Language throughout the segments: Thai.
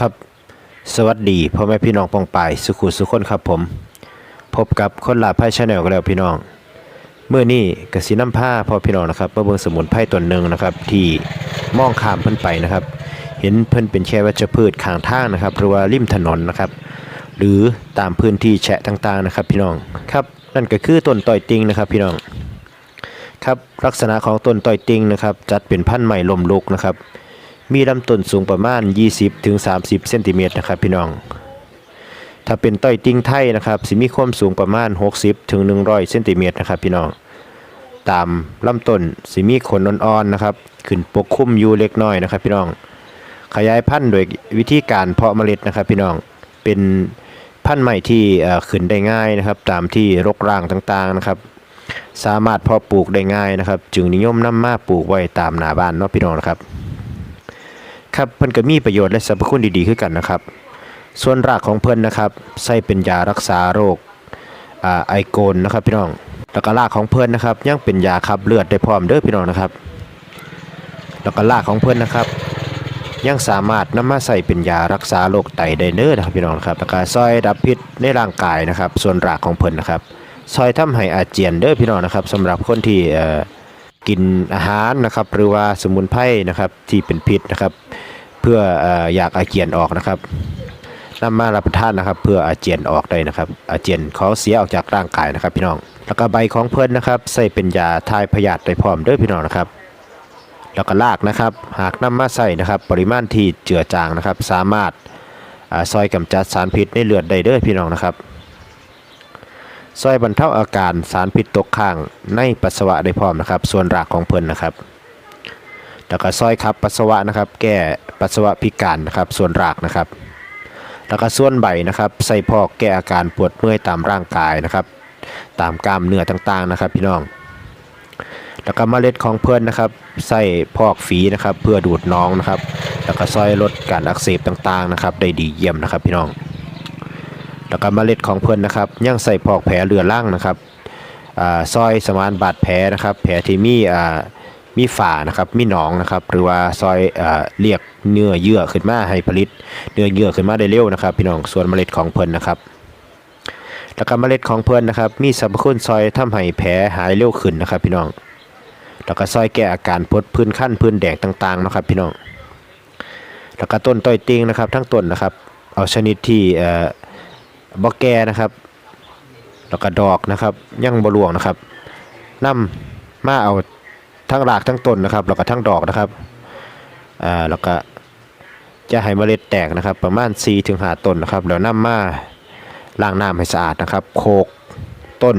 ครับ สวัสดีพ่อแม่พี่น้องปองปายสุขุสุขคนครับผม พบกับคนลาไพ่ชาแนลกันแล้วพี่น้องเมื่อนี้กสิน้ำผ้าพ่อพี่น้องนะครับมาเบิ่งสมุนไพรตัวหนึ่งนะครับ ที่มองข้ามเพิ่นไปนะครับ เห็นเพิ่นเป็นแค่วัชพืชข้างทางนะครับ หรือว่าริมถนนนะครับ หรือตามพื้นที่แฉะต่างๆนะครับ พี่น้องครับนั่นก็คือต้นต่อยติงนะครับ พี่น้องครับลักษณะของต้นต่อยติงนะครับ จัดเป็นพันธุ์ใหม่ลมลุกนะครับ มีลำต้นสูงประมาณ 20ถึง30เซนติเมตรนะครับพี่น้อง ถ้าเป็นต้อยติงไทยนะครับสิมีความสูงประมาณ 60ถึง100เซนติเมตรนะครับพี่น้อง ตามลำต้นสิมีขนอ่อนๆนะครับขึ้นปกคลุมอยู่เล็กน้อยนะครับพี่น้อง ขยายพันธุ์โดยวิธีการเพาะเมล็ดนะครับพี่น้อง เป็นพันธุ์ใหม่ที่เอ่อขึ้นได้ง่ายนะครับ ตามที่รกร้างต่างๆนะครับสามารถเพาะปลูกได้ง่ายนะครับ จึงนิยมนำมาปลูกไว้ตามหน้าบ้านเนาะพี่น้องนะครับ ครับเพิ่นก็มีประโยชน์และสรรพคุณดีๆคือกันนะครับ ส่วนรากของเพิ่นนะครับใส่เป็นยารักษาโรคไอโกนนะครับพี่น้องแล้วก็รากของเพิ่นนะครับยังเป็นยาขับเลือดได้พร้อมเด้อพี่น้องนะครับ แล้วก็รากของเพิ่นนะครับ ยังสามารถนำมาใส่เป็นยารักษาโรคไตได้เด้อนะครับพี่น้องครับแล้วก็ซอยดับพิษในร่างกายนะครับ ส่วนรากของเพิ่นนะครับซอยทำให้อาเจียนเด้อพี่น้องนะครับสำหรับคนที่เอ่อ กินอาหารนะครับ หรือว่าสมุนไพรนะครับที่เป็นพิษนะครับ เพื่อออยากอาเจียนออกนะครับนำมารับประทานนะครับ เพื่ออาเจียนออกได้นะครับ อาเจียนเขาเสียออกจากร่างกายนะครับ พี่น้อง แล้วก็ใบของเพิ่นนะครับใส่เป็นยาทายพยาธิได้พร้อมด้อพี่น้องนะครับ แล้วก็รากนะครับ หากนำมาใส่นะครับ ปริมาณที่เจือจางนะครับ สามารถซอยกำจัดสารพิษในเลือดได้เด้อพี่น้องนะครับ ซอยบรรเทาอาการสารพิษตกค้างในปัสสาวะได้พร้อมนะครับ ส่วนรากของเพิ่นนะครับแล้วก็ซอยขับปัสสาวะนะครับ แก้ปัสสาวะพิการนะครับ ส่วนรากนะครับ แล้วก็ส่วนใบนะครับใส่พอกแก้อาการปวดเมื่อยตามร่างกายนะครับ ตามกล้ามเนื้อต่างๆนะครับ พี่น้อง แล้วก็เมล็ดของเพิ่นนะครับ ใส่พอกฝีนะครับ เพื่อดูดน้องนะครับ แล้วก็ซอยลดการอักเสบต่างๆนะครับ ได้ดีเยี่ยมนะครับ พี่น้อง แล้วก็เมล็ดของเพิ่นนะครับยังใส่พอกแผลเรื้อรังนะครับซอยสมานบาดแผลนะครับ แผลที่มีมีฝ่านะครับมีหนองนะครับ หรือว่าซอยอเรียกเนื้อเยื่อขึ้นมาให้ผลิต เนื้อเยื่อขึ้นมาได้เร็วนะครับ พี่น้องส่วนเมล็ดของเพิ่นนะครับแล้วก็เมล็ดของเพิ่นนะครับ มีสรรพคุณซอยทำให้แผลหายเร็วขึ้นนะครับ พี่น้อง แล้วก็ซอยแก้อาการพดพื้นขั้นพื้นแดงต่างๆนะครับ พี่น้อง แล้วก็ต้นต้อยติงนะครับ ทั้งต้นนะครับ เอาชนิดที่ เอ่อบ่แก่นะครับ แล้วก็ดอกนะครับ ยังบ่รวงนะครับนำมาเอาทั้งรากทั้งต้นนะครับ แล้วก็ทั้งดอกนะครับอ่าแล้วก็จะให้เมล็ดแตกนะครับ ประมาณ4ถึง5ต้นนะครับแล้วนำมาล้างน้ำให้สะอาดนะครับ โคกต้น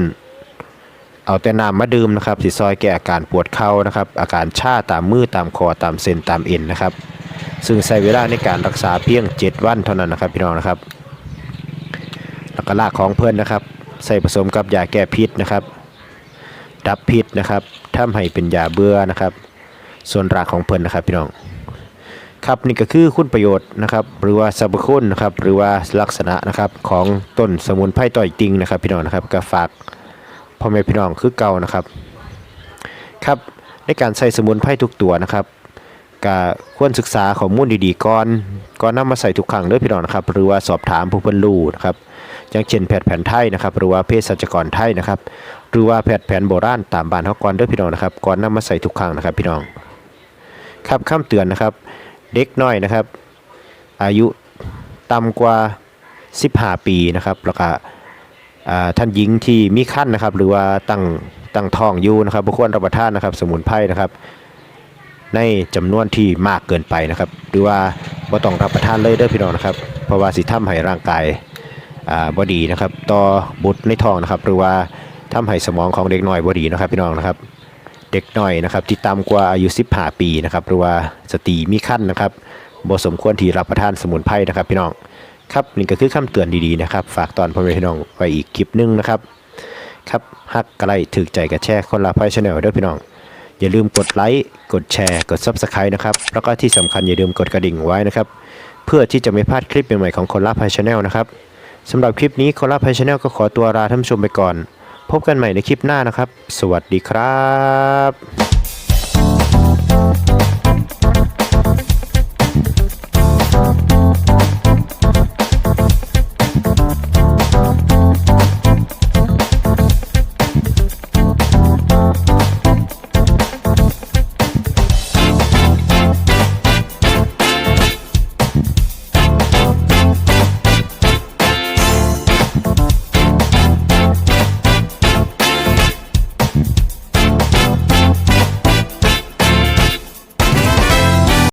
เอาแต่น้ำมาดื่มนะครับสิซอยแก้อาการปวดเข่านะครับ อาการชาตามมือตามคอตามเส้นตามเอ็นนะครับ ซึ่งใช้เวลาในการรักษาเพียง 7 วันเท่านั้นนะครับพี่น้องนะครับ แล้วก็รากของเพื่อนนะครับ ใส่ผสมกับยาแก้พิษนะครับ ดับพิษนะครับทำให้เป็นยาเบื่อนะครับ ส่วนรากของเพื่อนนะครับพี่น้องครับนี่ก็คือคุณประโยชน์นะครับหรือว่าสรรพคุณนะครับหรือว่าลักษณะนะครับของต้นสมุนไพรต่อยติงนะครับ พี่น้องนะครับก็ฝากพ่อแม่พี่น้องคือเก่านะครับครับในการใส่สมุนไพรทุกตัวนะครับก็ควรศึกษาข้อมูลดีๆก่อนก่อนนำมาใส่ทุกครั้งเด้อพี่น้องนะครับ หรือว่าสอบถามผู้เพิ่นรู้นะครับ อย่างเช่นแพทย์แผนไทยนะครับหรือว่าเภสัชกรไทยนะครับหรือว่าแพทย์แผนโบราณตามบ้านเฮาก่อนเด้อพี่น้องนะครับก่อนนำมาใส่ทุกครั้งนะครับพี่น้องครับคำเตือนนะครับ เด็กน้อยนะครับ อายุต่ำกว่า 15 ปีนะครับแล้วก็ท่านหญิงที่มีครรภ์นะครับหรือว่าตั้งตั้งท้องอยู่นะครับบ่ควรรับประทานนะครับสมุนไพรนะครับ ในจำนวนที่มากเกินไปนะครับ หรือว่าบ่ต้องรับประทานเลยเด้อพี่น้องนะครับ เพราะว่าสิทำให้ร่างกาย อ่าบ่ดีนะครับต่อบุตรในทองนะครับ หรือว่าทำให้สมองของเด็กน้อยบ่ดีนะครับพี่น้องนะครับ เด็กน้อยนะครับที่ต่ำกว่าอายุ 15 ปีนะครับหรือว่าสตรีมีครรภ์นะครับบ่สมควรที่รับประทานสมุนไพรนะครับพี่น้องครับนี่ก็คือคำเตือนดีๆนะครับ ฝากตอนพ่อแม่พี่น้องไว้อีกคลิปหนึงนะครับครับฮักกระไรถึกใจกับแชร์คนละไพ่ชาแนลด้วยพี่น้อง อย่าลืมกดไลค์กดแชร์กด Subscribe นะครับแล้วก็ที่สำคัญอย่าลืมกดกระดิ่งไว้นะครับ เพื่อที่จะไม่พลาดคลิปใหม่ๆของคนละไพ่ชาแนลนะครับ สำหรับคลิปนี้คนละไพ่ชาแนลก็ขอตัวลาท่านผู้ชมไปก่อน พบกันใหม่ในคลิปหน้านะครับ สวัสดีครับ